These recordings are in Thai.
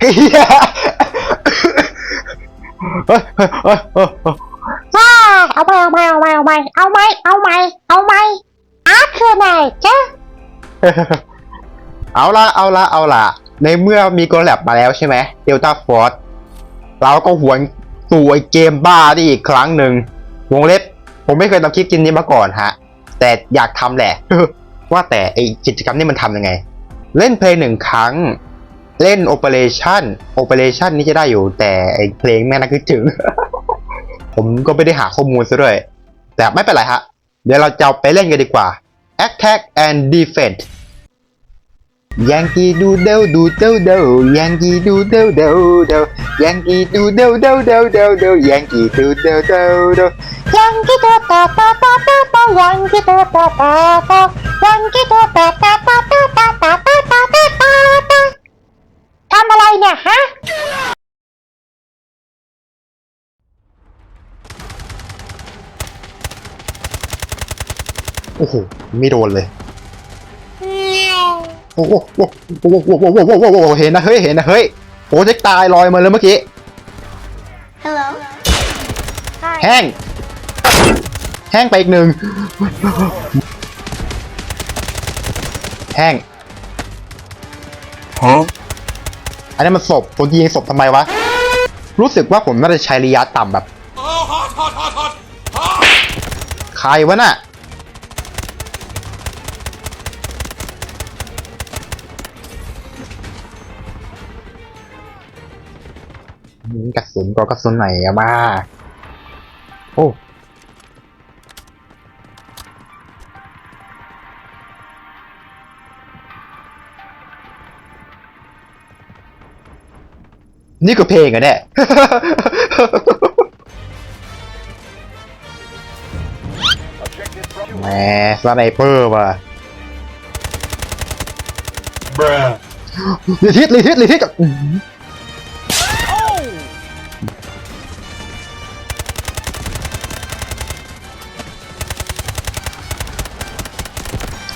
เฮียเฮ้ยเฮ้ยเฮ้ยเฮ้ยเฮ้ยว้าเอาไปเอาไปเอาไปเอาไปเอาไหมเอาไหมเอาไหมอาร์ตคือไหนจ๊ะเอาละเอาละเอาละในเมื่อมีโกลแลบมาแล้วใช่ไหมเดลต้าฟอร์เราก็หวนสู่ไอเกมบ้าได้อีกครั้งหนึ่งวงเล็บ ผมไม่เคยทำคลิปกินนี้มาก่อนฮะ แต่อยากทำแหละ ว่าแต่ไอกิจกรรมนี้มันทำยังไง เล่นเพลงหนึ่งครั้ง เล่นโอเปอเรชันโอเปอเรชันนี่จะได้อยู่แต่เพลงแม่น่าคิดถึง ผมก็ไม่ได้หาข้อมูลซะด้วย แต่ไม่เป็นไรฮะ เดี๋ยวเราจะไปเล่นกันดีกว่า Attack and Defend ยังกีดูเดาดูเดาเดายังกีดูเดาเดาเดายังกีดูเดาเดาเดาเดาเดายังกีดูเดาเดาเดายังกีตัวตาตาตาตาตายังกีตัวตาตาตายังกีตัวตาตาตาตาตาตา โอ้โห ไม่โดนเลยโอ้โหโอ้โหโอ้โหโอ้โหโอ้โหโอ้โหโอ้โหเห็นนะ เฮ้ย เห็นนะ เฮ้ยโปรเจกต์ตายลอยมาเลยเมื่อกี้ Hello แห้ง แห้งไปอีกหนึ่ง แห้ง Huh? อันนี้มันศพผมยิงศพทำไมวะ รู้สึกว่าผมน่าจะใช้ระยะต่ำแบบ ใครวะน่ะ กระสุนก็กระสุนไหนอะมา โอ้นี่คือเพลงอะเนี่ย แหมสไนเปอร์ว่ะ Bruh. ลีทิศลีทิศลีทิศกับ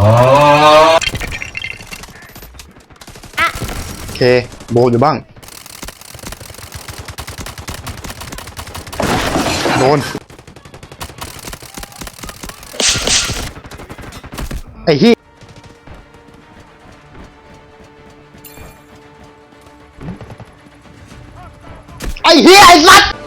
โอเค โบนอยู่บ้าง โดน ไอ้ที่ไอ้เฮียไอ้สัตว์